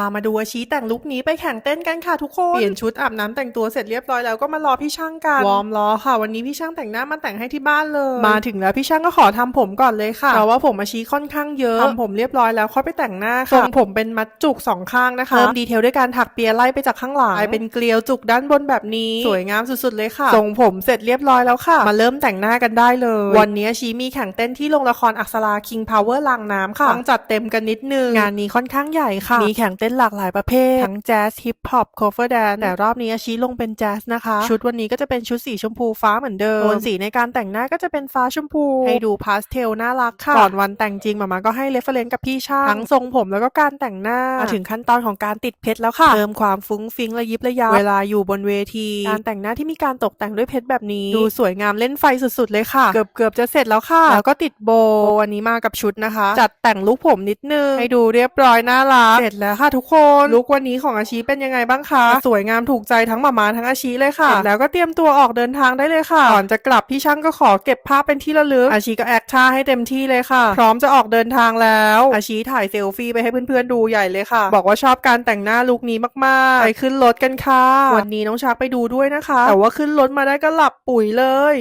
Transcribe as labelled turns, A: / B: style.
A: ามาดูอาชีแต่งลุคนี้ไปแข่งเต้นกันค่ะทุกคน เปลี่ยนชุดอาบน้ำแต่งตัวเสร็จเรียบร้อยแล้วก็มารอพี่ช่างกัน วอร์มรอค่ะ วันนี้พี่ช่างแต่งหน้ามาแต่งให้ที่บ้านเลย มาถึงแล้วพี่ช่างก็ขอทำผมก่อนเลยค่ะเพราะว่าผมอาชีค่อนข้างเยอะทำผมเรียบร้อยแล้วค่อยไปแต่งหน้าค่ะทรงผมเป็นมัดจุกสองข้างนะคะเพิ่มดีเทลด้วยการถักเปียไล่ไปจากข้างหลังกลายเป็นเกลียวจุกด้านบนแบบนี้ สวยงามสุดๆเลยค่ะทรงผมเสร็จเรียบร้อยแล้วค่ะ มาเริ่มแต่งหน้ากันได้เลย วันนี้อาชีมีแข่งเต้นที่โรงละครอักษรา King Power ลางน้ำค่ะต้องจัดเต็มกันนิดนึงงานนี้ค่อนข้างใหญ่ค่ะมีแข่งเต้นหลากหลายประเภท ทั้งแจ๊สฮิปฮอปโคเวอร์แดนแต่รอบนี้อาชีลงเป็นแจ๊สนะคะ ชุดวันนี้ก็จะเป็นชุดสีชมพูฟ้าเหมือนเดิมโทนสีในการแต่งหน้าก็จะเป็นฟ้าชมพู ให้ดูพาสเทลน่ารักค่ะก่อนวันแต่งจริงมามาก็ให้เรฟเฟรนซ์กับพี่ช่างทั้งทรงผมแล้วก็การแต่งหน้ามาถึงขั้นตอนของการติดเพชรแล้วค่ะเติมความฟุ้งฟิ้งระยิบระยับเวลาอยู่บนเวที การแต่งหน้าที่มีการตกแต่งด้วยเพชรแบบนี้ ดูสวยงามเล่นไฟสุดๆเลยค่ะ เกือบเกือบๆจะเสร็จแล้วค่ะ แล้วก็ติดโบว์วันนี้มากับชุดนะคะ จัดแต่งลุคผมนิดนึงให้ดูเรียบร้อยน่ารักเสร็จแล้วค่ะทุกคนลุควันนี้ของอาชีเป็นยังไงบ้างคะ สวยงามถูกใจทั้งหมามาทั้งอาชีเลยค่ะเสร็จแล้วก็เตรียมตัวออกเดินทางได้เลยค่ะก่อนจะกลับพี่ช่างก็ขอเก็บภาพเป็นที่ระลึกอาชีก็แอคท่าให้เต็มที่เลยค่ะ พร้อมจะออกเดินทางแล้ว อาชีถ่ายเซลฟี่ไปให้เพื่อนๆดูใหญ่เลยค่ะ บอกว่าชอบการแต่งหน้าลุคนี้มากๆไปขึ้นรถกันค่ะ วันนี้น้องชักไปดูด้วยนะคะ แต่ว่าขึ้นรถมาได้ก็หลับปุ๋ยเลย